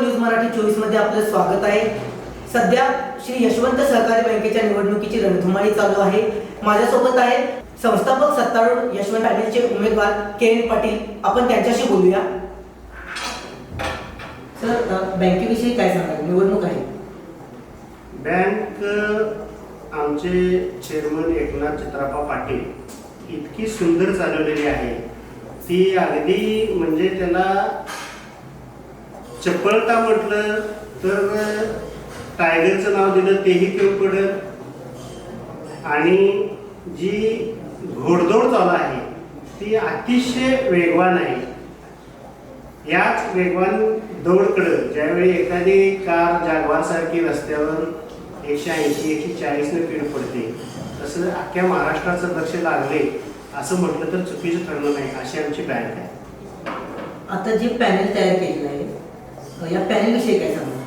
मराठी चोवीसमध्ये आपलं स्वागत आहे. सध्या श्री यशवंत सहकारी बँकेच्या निवडणुकीची रणधुमाळी चालू आहे. माझ्यासोबत आहे संस्थापक सत्तारूढ यशवंत पॅनेलचे उमेदवार के एन पाटील. आपण त्यांच्याशी बोलूया. सर बँकेविषयी काय सांगाल? निवडणूक आहे. बँक आमचे चेअरमन एकनाथ चित्रापा पाटील इतकी सुंदर चालवलेली आहे. ती अगदी म्हणजे त्याला चपळता म्हटलं तर टायगरचं नाव दिलं तेही कमी पडत आणि जी घोडदौड चालू आहे ती अतिशय वेगवान आहे. याच वेगवान दौडकडं ज्यावेळी एखादी कार जागवारसारखी रस्त्यावर एकशे ऐंशी एकशे चाळीसने पीड पडते तसं अख्ख्या महाराष्ट्राचं लक्ष लागले असं म्हटलं तर चुकीचं ठरलं नाही अशी आमची बँक आहे. आता जी पॅनल तयार केली आहे या पॅनेल विषयी काय सांगाल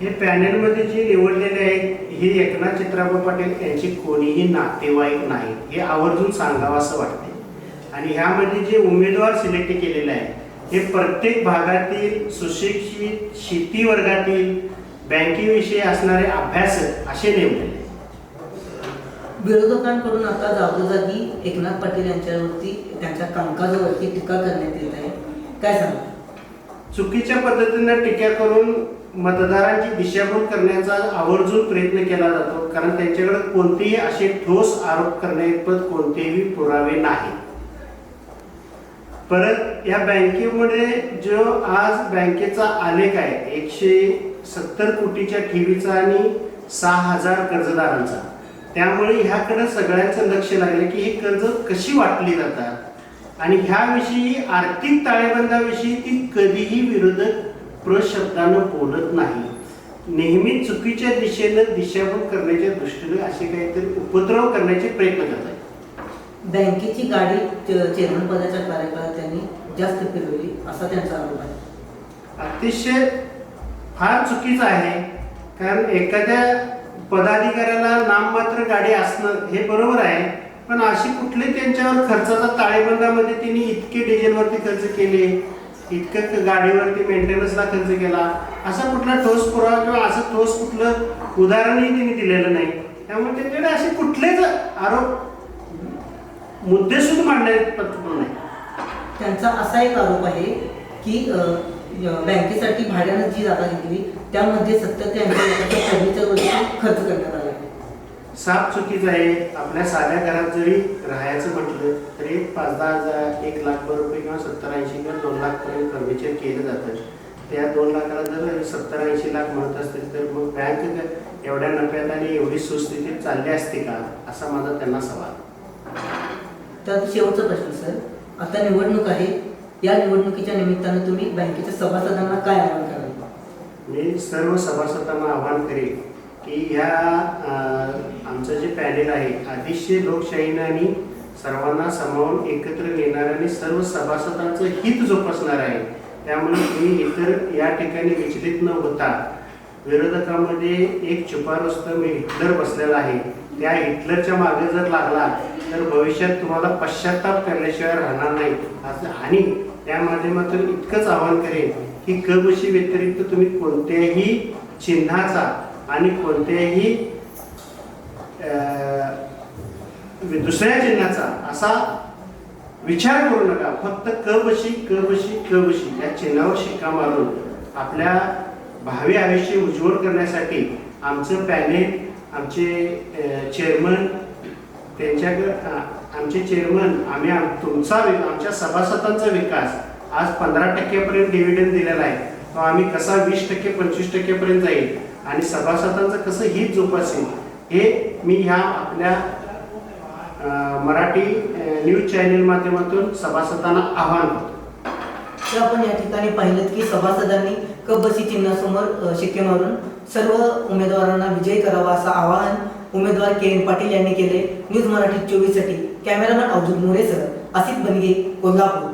हे पॅनेलमध्ये जे निवडलेले आहेत ही एकनाथ चित्राबा पाटील यांची कोणीही नातेवाईक नाही. हे आवर्जून सांगावं असं वाटते आणि ह्यामध्ये जे उमेदवार सिलेक्ट केलेले आहे हे प्रत्येक भागातील सुशिक्षित शेती वर्गातील बँकेविषयी असणारे अभ्यासक असे नेमलेले. विरोधकांकडून आता जागोजागी एकनाथ पाटील यांच्यावरती त्यांच्या कामकाजावरती टीका करण्यात येत आहे. काय सांगाल चुकीच्या पद्धतीनं टीका करून मतदारांची दिशाभूल करण्याचा आवर्जून प्रयत्न केला जातो कारण त्यांच्याकडे कोणतेही असे ठोस आरोप करण्याइतपत कोणतेही पुरावे नाही परत या बँकेमध्ये जो आज बँकेचा आलेख आहे एकशे सत्तर कोटीच्या ठेवीचा आणि सहा हजार कर्जदारांचा. त्यामुळे ह्याकडे सगळ्यांचं लक्ष लागलं की ही कर्ज कशी वाटली जातात? आणि ह्याविषयी आर्थिक ताळेबंदाविषयी ती कधीही विरोधक प्रशब्दानं बोलत नाही. नेहमी चुकीच्या दिशेनं दिशाभूल करण्याच्या दृष्टीने असे काहीतरी उपद्रव करण्याचे प्रयत्न करतात. बँकेची गाडी चेअरमन पदाच्या कार्यकाळात त्यांनी जास्त फिरवली असा त्यांचा आरोप आहे. अतिशय फार चुकीचं आहे कारण एखाद्या पदाधिकाऱ्याला नाममात्र गाडी असणं हे बरोबर आहे पण अशी कुठली त्यांच्यावर खर्चाचा ताळेबंदामध्ये त्यांनी इतके डिझेलवरती खर्च केले इतकं गाडीवरती मेंटेनन्सला खर्च केला असा कुठला ठोस पुरावा किंवा असं ठोस कुठलं उदाहरणही त्यांनी दिलेलं नाही. त्यामुळे त्यांच्याकडे असे कुठलेच आरोप मुद्देसूद मांडण्यात नाही. त्यांचा असा एक आरोप आहे की बँकेसाठी भाड्यानं जी जागा घेतली त्यामध्ये सतत त्यांच्या फर्निचरवरती खर्च करण्यात आला साप चुकीचं आहे. आपल्या साध्या घरात जरी राहायचं म्हटलं तरी पाच दहा हजार एक लाख रुपये किंवा सत्तर ऐंशी किंवा दोन लाख पर्यंत फर्निचर केलं जातं. त्या दोन लाखाला जर सत्तर ऐंशी लाख म्हणत असतील तर मग बँक एवढ्या नफ्यात आणि एवढी सुस्थितीत चालली असते का? असा माझा त्यांना सवाल. तर शेवटचा प्रश्न सर. आता निवडणूक आहे. या निवडणुकीच्या निमित्तानं तुम्ही बँकेच्या सभासदांना काय आवाहन कराल? मी सर्व सभासदांना आवाहन करेन की ह्या आमचं जे पॅनेल आहे अतिशय लोकशाहीनं आणि सर्वांना सामावून एकत्र नेणार आणि सर्व सभासदांचं हित जोपासणार आहे. त्यामुळे तुम्ही इतर या ठिकाणी विचलित न होता विरोधकामध्ये एक छुपारुस्त मी हिटलर बसलेला आहे. त्या हिटलरच्या मागे जर लागला तर भविष्यात तुम्हाला पश्चाताप करण्याशिवाय राहणार नाही. असं आणि त्या माध्यमातून इतकंच आवाहन करेन की कबशी व्यतिरिक्त तुम्ही कोणत्याही चिन्हाचा आणि कोणत्याही दुसऱ्या चिन्हाचा असा विचार करू नका. फक्त कबशी बशी कबशी बशी बशी या चिन्हावर शिक्का मारून आपल्या भावी आयुष्य उज्ज्वल करण्यासाठी आमचं पॅनेल आमचे चेअरमन त्यांच्याकडे आमचे चेअरमन आम्ही आम- तुमचा आमच्या सभासदांचा विकास आज पंधरा टक्क्यापर्यंत डिव्हिडंड दिलेला आहे. तो आम्ही कसा वीस टक्के पंचवीस टक्क्यापर्यंत जाईल? आणि सभासदांचं कसं हित जोपासेल हे मी ह्या आपल्या मराठी न्यूज चॅनेल माध्यमातून सभासदांना आव्हान करतो. तर आपण या ठिकाणी पाहिलं की सभासदांनी कबसी चिन्हासमोर शिक्के मारून सर्व उमेदवारांना विजयी करावा असं आवाहन उमेदवार के एन पाटील यांनी केले न्यूज मराठी चोवीससाठी. कॅमेरामॅन अवधूत मोरेसह असित बनगे कोल्हापूर.